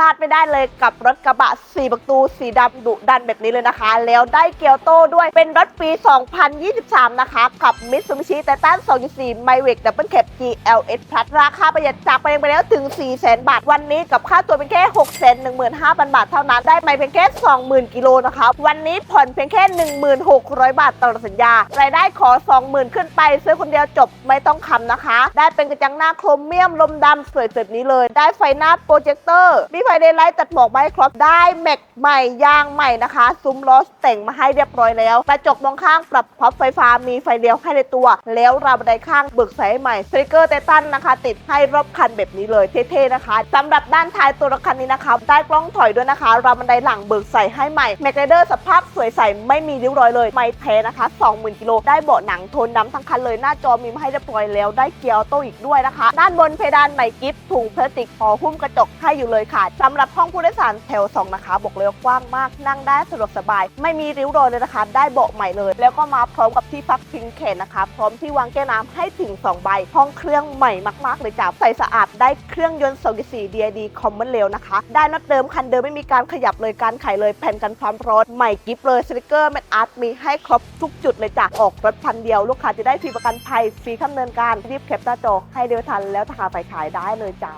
ลาดไม่ได้เลยกับรถกระบะ4ประตูสีดำดุดันแบบนี้เลยนะคะ แล้วได้เกียวโต้ด้วยเป็นรถปี 2023 นะคะ กับ Mitsubishi Titan 2.4 m y w e c Double Cab GLS Plus ราคาประหยัดจากไปเองไปแล้วถึง 400,000 บาท วันนี้กับค่าตัวเป็นแค่ 615,000 บาทเท่านั้น ได้ไม่เพียงแค่ 20,000 กิโลนะคะ วันนี้ผ่อนเพียงแค่ 1600 บาทต่อดสัญญา รายได้ขอ 20,000 ขึ้นไป ซื้อคนเดียวจบไม่ต้องคำนะคะ ได้เป็นกระจังหน้าโครเมียมลมดำสวยแบบนี้เลย ได้ไฟหน้าโปรเจคเตอร์มีไฟเดย์ไลท์ตัดหมอกมาให้ครบได้แม็กใหม่ยางใหม่นะคะ ซุ้มล้อแต่งมาให้เรียบร้อยแล้วกระจกมองข้างปรับพับไฟฟ้ามีไฟเลี้ยวให้ในตัว แล้วราวบันไดข้างเบิกใส่ให้ใหม่สติกเกอร์ไททันนะคะ ติดให้รอบคันแบบนี้เลยเท่ๆนะคะสำหรับด้านท้ายตัวรถคันนี้นะคะ ได้กล้องถอยด้วยนะคะราวบันไดหลังเบิกใส่ให้ใหม่แม็กไรเดอร์สภาพสวยใสไม่มีริ้วรอยเลยไม่แท้นะคะ 20,000กิโลได้เบาะหนังโทนดำทั้งคันเลยหน้าจอมีมาให้เรียบร้อยแล้วได้เกียร์ออโต้อีกด้วยนะคะ ด้านบนเพดานใหม่กิฟต์ถุงพลาสติกห่อหุ้มกระจกให้อยู่เลยค่ะสำหรับห้องผู้โดยสารแถวสองนะคะบอกเลยวกว้างมากนั่งได้สะดวกสบาย ไม่มีริ้วรอยเลยนะคะ ได้เบาะใหม่เลย แล้วก็มาพร้อมกับที่พักพิงแขนนะคะ พร้อมที่วางแก้วน้ำให้ถึง 2 ใบ ห้องเครื่องใหม่มากๆเลยจ้ะใส่สะอาดได้เครื่องยนต์2.4 DID Common Rail นะคะ ได้น็อตเดิมคันเดิมไม่มีการขยับเลยการไขเลยแผ่นกันความร้อนใหม่กิฟเลยสติกเกอร์แมทอาร์ตมีให้ครบทุกจุดเลยจ้ะออกรถพันเดียวลูกค้าจะได้ฟรีประกันภัยฟรีคำเนินการรีบแคปหน้าจอให้เร็วทันแล้วทาไปขายได้เลยจ้า